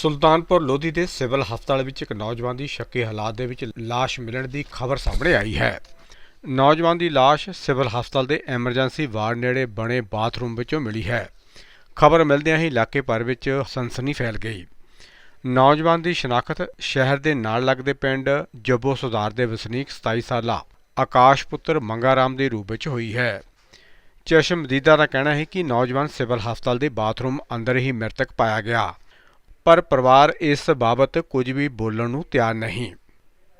ਸੁਲਤਾਨਪੁਰ ਲੋਧੀ ਦੇ ਸਿਵਲ ਹਸਪਤਾਲ ਵਿੱਚ ਇੱਕ ਨੌਜਵਾਨ ਦੀ ਸ਼ੱਕੀ ਹਾਲਾਤ ਦੇ ਵਿੱਚ ਲਾਸ਼ ਮਿਲਣ ਦੀ ਖਬਰ ਸਾਹਮਣੇ ਆਈ ਹੈ। ਨੌਜਵਾਨ ਦੀ ਲਾਸ਼ ਸਿਵਲ ਹਸਪਤਾਲ ਦੇ ਐਮਰਜੈਂਸੀ ਵਾਰਡ ਨੇੜੇ ਬਣੇ ਬਾਥਰੂਮ ਵਿੱਚੋਂ ਮਿਲੀ ਹੈ। ਖਬਰ ਮਿਲਦਿਆਂ ਹੀ ਇਲਾਕੇ ਭਰ ਵਿੱਚ ਸਨਸਨੀ ਫੈਲ ਗਈ। ਨੌਜਵਾਨ ਦੀ ਸ਼ਨਾਖਤ ਸ਼ਹਿਰ ਦੇ ਨਾਲ ਲੱਗਦੇ ਪਿੰਡ ਜੱਬੋ ਸੁਧਾਰ ਦੇ ਵਸਨੀਕ 27 ਸਾਲਾ ਆਕਾਸ਼ ਪੁੱਤਰ ਮੰਗਾਰਾਮ ਦੇ ਰੂਪ ਵਿੱਚ ਹੋਈ ਹੈ। ਚਸ਼ਮਦੀਦਾ ਦਾ ਕਹਿਣਾ ਹੈ ਕਿ ਨੌਜਵਾਨ ਸਿਵਲ ਹਸਪਤਾਲ ਦੇ ਬਾਥਰੂਮ ਅੰਦਰ ਹੀ ਮ੍ਰਿਤਕ ਪਾਇਆ ਗਿਆ। ਪਰ ਪਰਿਵਾਰ ਇਸ ਬਾਬਤ ਕੁਝ ਵੀ ਬੋਲਣ ਨੂੰ ਤਿਆਰ ਨਹੀਂ।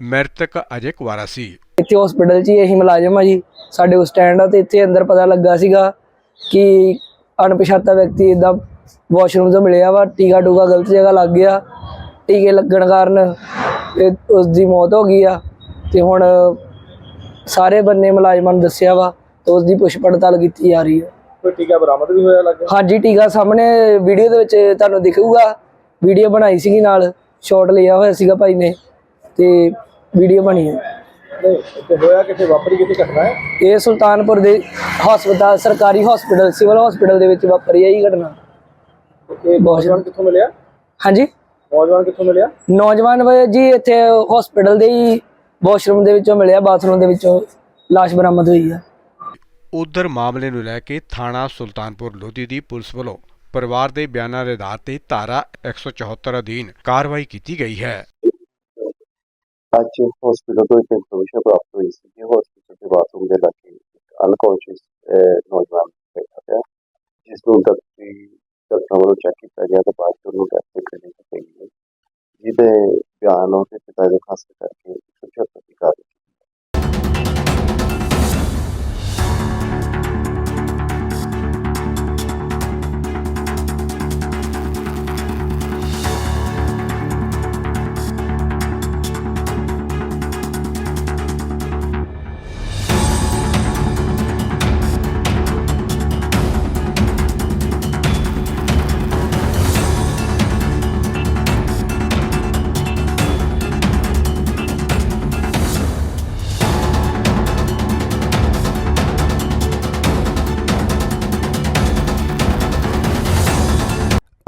ਮ੍ਰਿਤਕ ਅਜੇ ਕੁਵਾਰਾ ਸੀ। ਇੱਥੇ ਹਸਪੀਟਲ 'ਚ ਹੀ ਇਹੀ ਮੁਲਾਜ਼ਮ ਆ ਜੀ। ਸਾਡੇ ਕੋਲ ਸਟੈਂਡ ਆ ਤੇ ਇੱਥੇ ਅੰਦਰ ਪਤਾ ਲੱਗਾ ਸੀਗਾ ਕਿ ਅਣਪਛਾਤਾ ਵਿਅਕਤੀ ਇਦਾਂ ਵਾਸ਼ਰੂਮ ਤੋਂ ਮਿਲਿਆ ਵਾ ਟੀਕਾ ਟੂਕਾ ਗਲਤ ਜਗ੍ਹਾ ਲੱਗ ਗਿਆ ਟੀਕੇ ਲੱਗਣ ਕਾਰਨ ਉਸ ਦੀ ਮੌਤ ਹੋ ਗਈ ਆ। ਤੇ ਹੁਣ ਸਾਰੇ ਬੰਨੇ ਮੁਲਾਜ਼ਮਾਂ ਨੂੰ ਦੱਸਿਆ ਵਾ ਤੇ ਉਸ ਦੀ ਪੁੱਛ ਪੜਤਾਲ ਕੀਤੀ ਜਾ ਰਹੀ ਹੈ ਕੋਈ ਟੀਕਾ ਬਰਾਮਦ ਵੀ ਹੋਇਆ ਲੱਗਾ ਹਾਂਜੀ ਟੀਕਾ ਸਾਹਮਣੇ ਵੀਡੀਓ ਦੇ ਵਿੱਚ ਤੁਹਾਨੂੰ ਦਿਖੂਗਾ। ਵੀਡੀਓ ਬਣਾਈ ਸੀਗੀ ਨਾਲ ਸ਼ਾਟ ਲਿਆ ਹੋਇਆ ਸੀਗਾ ਭਾਈ ਨੇ ਤੇ ਵੀਡੀਓ ਬਣੀ ਹੈ। ਨਹੀਂ ਤੇ ਹੋਇਆ ਕਿੱਥੇ? ਵਾਪਰੀ ਕਿੱਥੇ ਘਟਨਾ ਹੈ? ਇਹ ਸੁਲਤਾਨਪੁਰ ਦੇ ਹਸਪਤਾਲ ਸਰਕਾਰੀ ਹਸਪੀਟਲ ਸਿਵਲ ਹਸਪੀਟਲ ਦੇ ਵਿੱਚ ਵਾਪਰੀ ਹੈ ਇਹ ਘਟਨਾ। ਇਹ ਨੌਜਵਾਨ ਕਿੱਥੋਂ ਮਿਲਿਆ? ਹਾਂਜੀ? ਨੌਜਵਾਨ ਕਿੱਥੋਂ ਮਿਲਿਆ? ਨੌਜਵਾਨ ਵਾ ਜੀ ਇੱਥੇ ਹਸਪੀਟਲ ਦੇ ਹੀ ਵਾਸ਼ਰੂਮ ਦੇ ਵਿੱਚੋਂ ਮਿਲਿਆ ਬਾਥਰੂਮ ਦੇ ਵਿੱਚੋਂ ਲਾਸ਼ ਬਰਾਮਦ ਹੋਈ ਹੈ ਉਧਰ ਮਾਮਲੇ ਨੂੰ ਲੈ ਕੇ ਥਾਣਾ ਸੁਲਤਾਨਪੁਰ ਲੋਧੀ ਦੀ ਪੁਲਿਸ ਵੱਲੋਂ ਪਰਿਵਾਰ ਦੇ ਬਿਆਨਾਂ ਦੇ ਆਧਾਰ ਤੇ ਧਾਰਾ 174 ਅਧੀਨ ਕਾਰਵਾਈ ਕੀਤੀ ਗਈ ਹੈ। ਅੱਜ ਹਸਪੀਟਲ ਤੋਂ ਇੱਕ ਇਨਫੋਰਮੇਸ਼ਨ ਪ੍ਰਾਪਤ ਹੋਈ ਸੀ ਕਿ ਹਸਪੀਟਲ ਦੇ ਬਾਥਰੂਮ ਦੇ ਲਾਗੇ ਇੱਕ ਅਨਕੌਂਸ਼ੀਅਸ ਨੌਜਵਾਨ ਬੈਠਾ ਪਿਆ। ਜਿਸ ਨੂੰ ਡਾਕਟਰੀ ਡਾਕਟਰਾਂ ਵੱਲੋਂ ਚੈੱਕ ਕੀਤਾ ਗਿਆ ਤਾਂ ਬਾਅਦ 'ਚ ਉਹਨੂੰ ਡੈਥ ਕਰਨੀ ਪਈ ਹੈ। ਜਿਹਦੇ ਬਿਆਨ ਉਹਦੇ ਪਿਤਾ ਦੇ ਖਾਸ ਕਰਕੇ